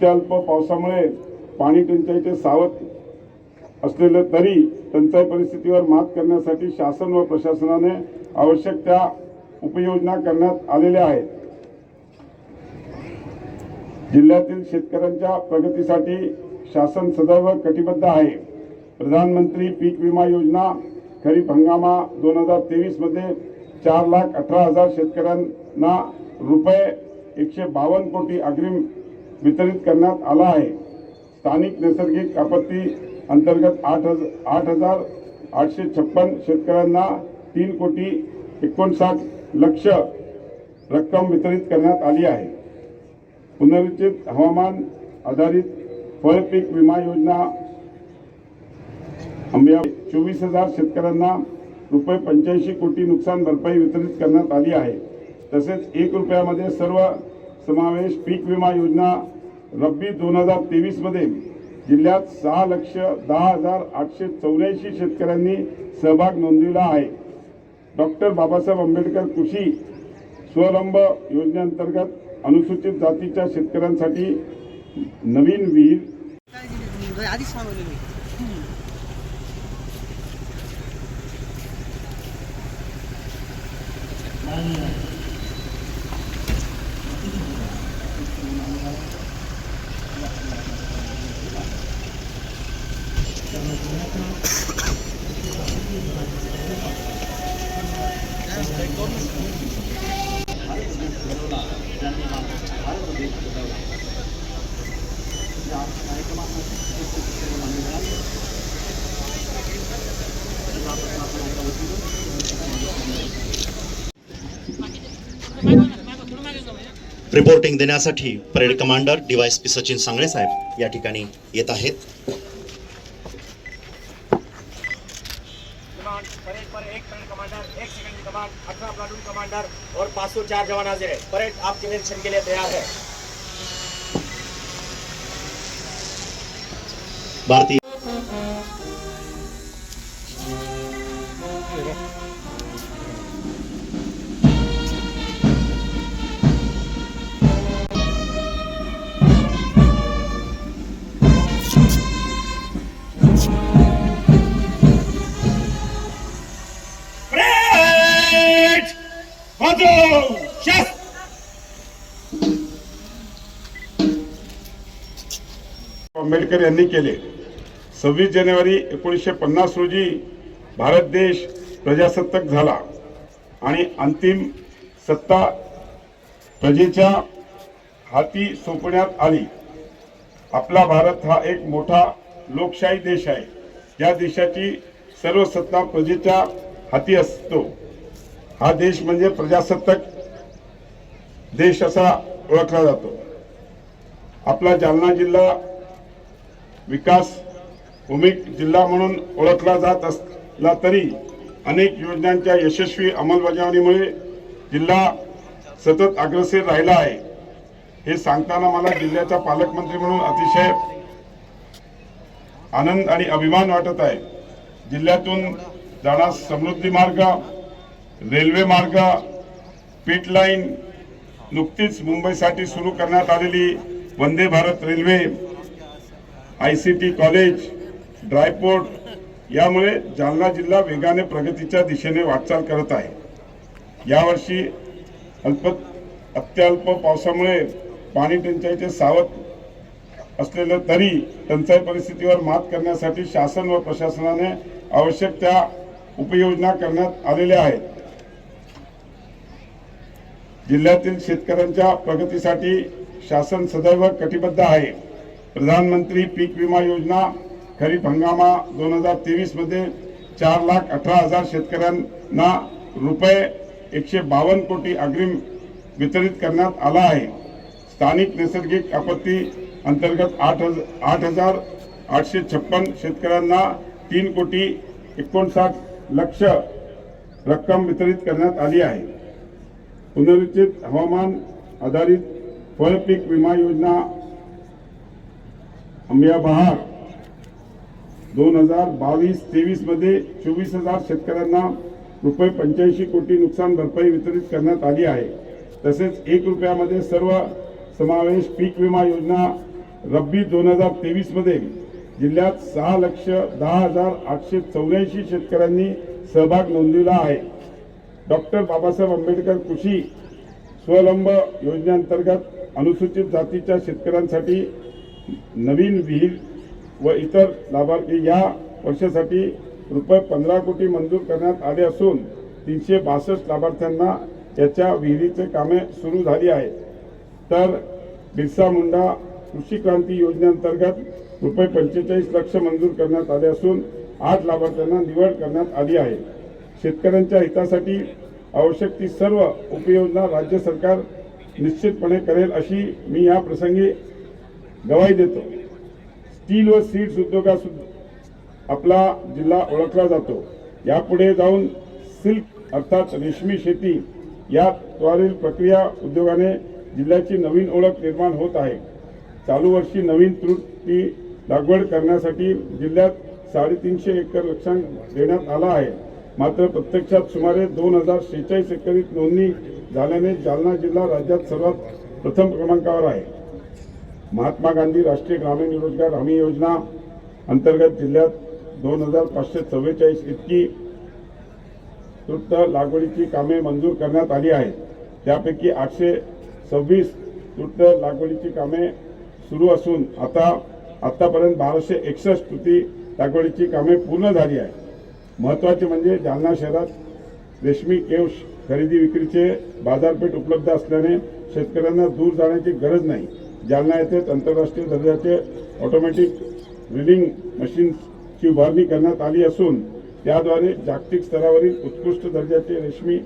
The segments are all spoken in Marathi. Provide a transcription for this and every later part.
अत्यल्प पावसामुळे पाणी टंचाईचे सावध असलेलं तरी टंचाई परिस्थितीवर मात करण्यासाठी शासन व प्रशासनाने आवश्यक त्या उपाययोजना करण्यात आलेल्या आहेत. जिल्ह्यातील शेतकऱ्यांच्या प्रगतीसाठी शासन सदैव कटिबद्ध आहे. प्रधानमंत्री पीक विमा योजना खरीप हंगामा दोन हजार तेवीसमध्ये चार लाख अठरा हजार शेतकऱ्यांना रुपये एकशे बावन्न कोटी अग्रिम वितरित करण्यात आला आहे. स्थानिक नैसर्गिक आपत्ती अंतर्गत आठ हज आठ हजार आठशे छप्पन शेतकऱ्यांना तीन कोटी एकोणसाठ लक्ष रक्कम वितरित करण्यात आली आहे. पुनरुचित हवामान आधारित फळपीक विमा योजना आंब्या चोवीस हजार शेतकऱ्यांना रुपये पंच्याऐंशी कोटी नुकसान भरपाई वितरित करण्यात आली आहे. तसेच एक रुपयामध्ये सर्व समावेश पीक विमा योजना रब्बी दोन हजार तेवीसमध्ये जिल्ह्यात सहा लक्ष दहा हजार आठशे चौऱ्याऐंशी शेतकऱ्यांनी सहभाग नोंदविला आहे. डॉक्टर बाबासाहेब आंबेडकर कृषी स्वलंब योजनेअंतर्गत अनुसूचित जातीच्या शेतकऱ्यांसाठी नवीन विहीर. आधीच रिपोर्टिंग देण्यासाठी parade commander DYS P Sachin Sangle साहेब या ठिकाणी येत आहेत. कमांड परेड पर एक परेड कमांडर एक सेकंड की कमांड अठारह प्लाटून कमांडर और 504 जवान हाजिर है। परेड आपके निरीक्षण के लिए तैयार है। भारतीय आंबेडकर यांनी केले. सव्वीस जानेवारी एकोणीसशे पन्नास रोजी भारत देश प्रजासत्ताक झाला आणि अंतिम सत्ता प्रजेच्या हाती सोपण्यात आली. आपला भारत हा एक मोठा लोकशाही देश आहे. या देशाची सर्व सत्ता प्रजेच्या हाती असतो. हा देश म्हणजे प्रजासत्ताक देश असा ओळखला जातो. आपला जालना जिल्हा विकास भूमिक जिल्हा म्हणून ओळखला जात असला तरी अनेक योजनांच्या यशस्वी अंमलबजावणीमुळे जिल्हा सतत अग्रसर राहिला आहे. हे सांगताना मला जिल्ह्याचा पालकमंत्री म्हणून अतिशय आनंद आणि अभिमान वाटत आहे. जिल्ह्यातून जाणारा समृद्धी मार्ग रेल्वे मार्ग पीट लाईन नुकतीच मुंबईसाठी सुरू करण्यात आलेली Vande Bharat railway I C T college dry port यामुळे जालना जिल्हा वेगाने प्रगतीच्या दिशेने वाटचाल करत आहे. यावर्षी अल्प अत्यल्प पावसामुळे पाणी टंचाईचे सावध असलेलं तरी टंचाई परिस्थितीवर मात करण्यासाठी शासन व प्रशासनाने आवश्यक त्या उपाययोजना करण्यात आलेल्या आहेत. जिल्ह्यातील शेतकऱ्यांच्या प्रगतीसाठी शासन सदैव कटिबद्ध आहे. प्रधानमंत्री पीक विमा योजना खरीप हंगामा दोन हजार तेवीसमध्ये चार लाख अठरा हजार शेतकऱ्यांना रुपये एकशे बावन्न कोटी अग्रिम वितरित करण्यात आला आहे. स्थानिक नैसर्गिक आपत्ती अंतर्गत आठ हज आठ हजार आठशे छप्पन शेतकऱ्यांना तीन कोटी एकोणसाठ लक्ष रक्कम वितरित करण्यात आली आहे. पुनरुचित हवामान आधारित फळपीक विमा योजना आंब्या बहार दोन हजार बावीस तेवीसमध्ये चोवीस हजार शेतकऱ्यांना रुपये पंच्याऐंशी कोटी नुकसान भरपाई वितरित करण्यात आली आहे. तसेच एक रुपयामध्ये सर्व समावेश पीक विमा योजना रब्बी दोन हजार तेवीसमध्ये जिल्ह्यात सहा लक्ष दहा हजार आठशे चौऱ्याऐंशी शेतकऱ्यांनी सहभाग नोंदविला आहे. डॉक्टर बाबासाहेब आंबेडकर कृषी स्वलंब योजनेअंतर्गत अनुसूचित जातीच्या शेतकऱ्यांसाठी नवीन विहीर व इतर लाभार्थी या वर्षासाठी रुपये पंधरा कोटी मंजूर करण्यात आले असून तीनशे बासष्ट लाभार्थ्यांना त्याच्या विहिरीचे कामे सुरू झाली आहेत. तर बिरसा मुंडा कृषी क्रांती योजनेअंतर्गत रुपये पंचेचाळीस लक्ष मंजूर करण्यात आले असून आठ लाभार्थ्यांना निवड करण्यात आली आहे. शेतकऱ्यांच्या हितासाठी आवश्यक ती सर्व उपयोजना राज्य सरकार निश्चितपणे करेल अशी मी या प्रसंगी गवाही देतो. स्टील व सीड्स उद्योगात आपला जिल्हा ओळखला जातो. यापुढे जाऊन सिल्क अर्थात रेशमी शेती याद्वारील प्रक्रिया उद्योगाने जिल्ह्याची नवीन ओळख निर्माण होत आहे. चालू वर्षी नवीन त्रुटी लागवड करण्यासाठी जिल्ह्यात साडेतीनशे एकर लक्षांक देण्यात आला आहे. मात्र प्रत्यक्षात सुमारे दोन हजार शेहेचाळीस एकरीत नोंदणी झाल्याने जालना जिल्हा राज्यात सर्वात प्रथम क्रमांकावर आहे. महात्मा गांधी राष्ट्रीय ग्रामीण रोजगार हमी योजना अंतर्गत जिल्ह्यात दोन हजार पाचशे चव्वेचाळीस इतकी तृप्त लागवडीची कामे मंजूर करण्यात आली आहेत. त्यापैकी आठशे सव्वीस तृप्त लागवडीची कामे सुरू असून आता आतापर्यंत बाराशे एकसष्ट तृती लागवडीची कामे पूर्ण झाली आहे महत्त्वाचे म्हणजे जालना शहरात रेशमी केवश खरेदी विक्रीचे बाजारपेठ उपलब्ध असल्याने शेतकऱ्यांना दूर जाण्याची गरज नाही. जालना येथे आंतरराष्ट्रीय दर्जाचे ऑटोमॅटिक रिलिंग मशीन्सची उभारणी करण्यात आली असून त्याद्वारे जागतिक स्तरावरील उत्कृष्ट दर्जाचे रेशमी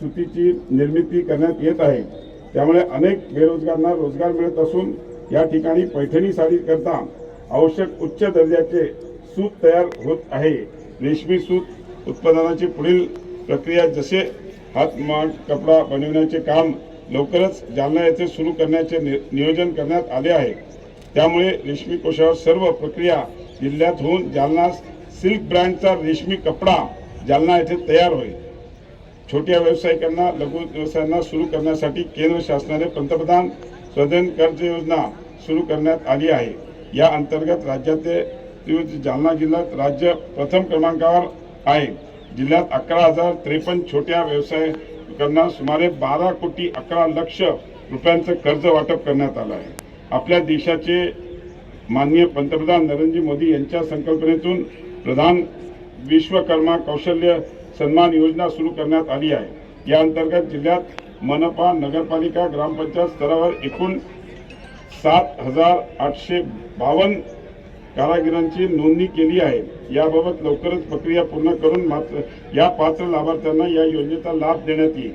सुतीची निर्मिती करण्यात येत आहे. त्यामुळे अनेक बेरोजगारांना रोजगार मिळत असून या ठिकाणी पैठणी साडीकरता आवश्यक उच्च दर्जाचे सूत तयार होत आहे. रेशमी सूत उत्पादनाची पुढील प्रक्रिया जसे हातमाग कपडा बनविण्याचे काम लवकरच जालना येथे सुरू करण्याचे नि- नियोजन करण्यात आले आहे. त्यामुळे रेशमी कोशावर सर्व प्रक्रिया जिल्ह्यात होऊन जालना सिल्क ब्रँडचा रेशमी कपडा जालना येथे तयार होईल. छोट्या व्यावसायिकांना लघु व्यवसायांना सुरू करण्यासाठी केंद्र शासनाने पंतप्रधान स्वधन कर्ज योजना सुरू करण्यात आली आहे. या अंतर्गत राज्याचे जालना जिल्ह्यात राज्य प्रथम क्रमांकावर आहे. जिल्ह्यात अकरा हजार त्रेपन्न छोट्या व्यवसाय व्यवसायिकांना सुमारे बारा कोटी अकरा लक्ष रुपयांचं कर्ज वाटप करण्यात आलं आहे. आपल्या देशाचे माननीय पंतप्रधान नरेंद्र मोदी यांच्या संकल्पनेतून प्रधान विश्वकर्मा कौशल्य सन्मान योजना सुरू करण्यात आली आहे. या अंतर्गत जिल्ह्यात मनपा नगरपालिका ग्रामपंचायत स्तरावर एकूण सात हजार आठशे बावन्न कारागिरांची नोंदणी केली आहे. याबाबत लवकरच प्रक्रिया पूर्ण करून मात्र या पात्र लाभार्थ्यांना या योजनेचा लाभ देण्यात येईल.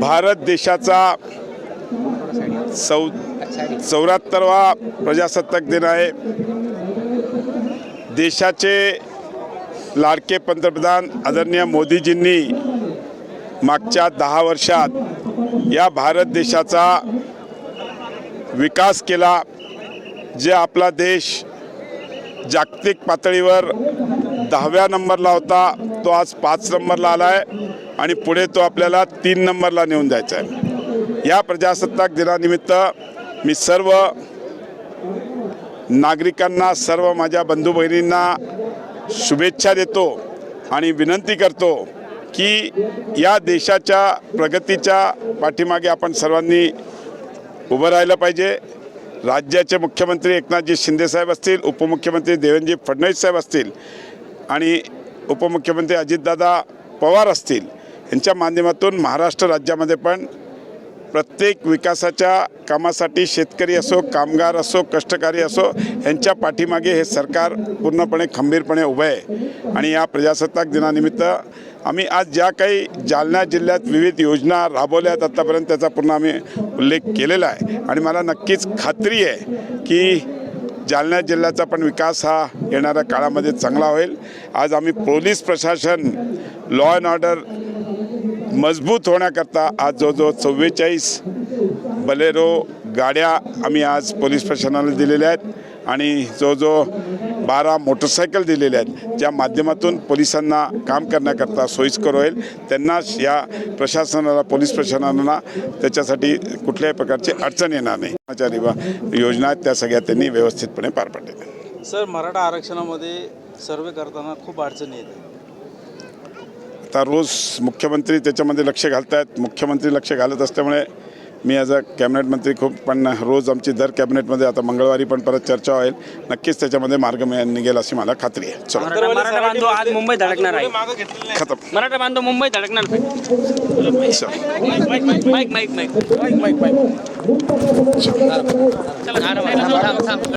भारत देशाचा चौ चौऱ्याहत्तरवा प्रजासत्ताक दिन आहे. देशाचे लाडके पंतप्रधान आदरणीय मोदीजींनी मागच्या दहा वर्षात या भारत देशाचा विकास केला जे आपला देश जागतिक पातळीवर दहाव्या नंबरला होता तो आज पाच नंबरला आला आहे आणि पुढे तो आपल्याला तीन नंबरला नेऊन जायचा आहे. या प्रजासत्ताक दिनानिमित्त मी सर्व नागरिकांना सर्व माझ्या बंधू बहिणींना शुभेच्छा देतो आणि विनंती करतो की या देशाच्या प्रगतीच्या पाठीमागे आपण सर्वांनी उभं राहिलं पाहिजे. राज्याचे मुख्यमंत्री एकनाथजी शिंदेसाहेब असतील उपमुख्यमंत्री देवेंद्रजी फडणवीस साहेब असतील आणि उपमुख्यमंत्री अजितदादा पवार असतील यांच्या माध्यमातून महाराष्ट्र राज्यामध्ये पण प्रत्येक विकासाच्या कामासाठी शेतकरी असो कामगार असो कष्टकरी असो यांच्या पाठीमागे हे सरकार पूर्णपणे खंबीरपणे उभं आहे. आणि या प्रजासत्ताक दिनानिमित्त आम्ही आज ज्या काही जालना जिल्ह्यात विविध योजना राबवल्या आहेत आत्तापर्यंत त्याचा पूर्ण आम्ही उल्लेख केलेला आहे. आणि मला नक्कीच खात्री आहे की जालना जिल्ह्याचा पण विकास हा येणाऱ्या काळामध्ये चांगला होईल. आज आम्ही पोलीस प्रशासन लॉ अँड ऑर्डर मजबूत होण्याकरता आज जवळजवळ चव्वेचाळीस बलेरो गाड्या आम्ही आज पोलीस प्रशासनाला दिलेल्या आहेत आणि जो जो बारा मोटरसायकल दिलेल्या आहेत ज्या माध्यमातून पोलिसांना काम करण्याकरता सोयीस्कर होईल. त्यांना या प्रशासनाला पोलीस प्रशासनाला त्याच्यासाठी कुठल्याही प्रकारची अडचण येणार नाही. वा योजना आहेत त्या सगळ्या त्यांनी व्यवस्थितपणे पार पाडल्या सर मराठा आरक्षणामध्ये सर्वे करताना खूप अडचणी येतात. आता रोज मुख्यमंत्री त्याच्यामध्ये लक्ष घालत आहेत मुख्यमंत्री लक्ष घालत असल्यामुळे मी ॲज अ कॅबिनेट मंत्री खूप पण रोज आमची दर कॅबिनेटमध्ये आता मंगळवारी पण परत चर्चा होईल. नक्कीच त्याच्यामध्ये मार्ग निघेल अशी मला खात्री आहे. चला. मराठा बांधव आज मुंबईत धडकणार आहे. खतम. मराठा बांधव मुंबईत धडकणार चला. Mic mic mic mic mic mic चला थांब, थांब, थांब.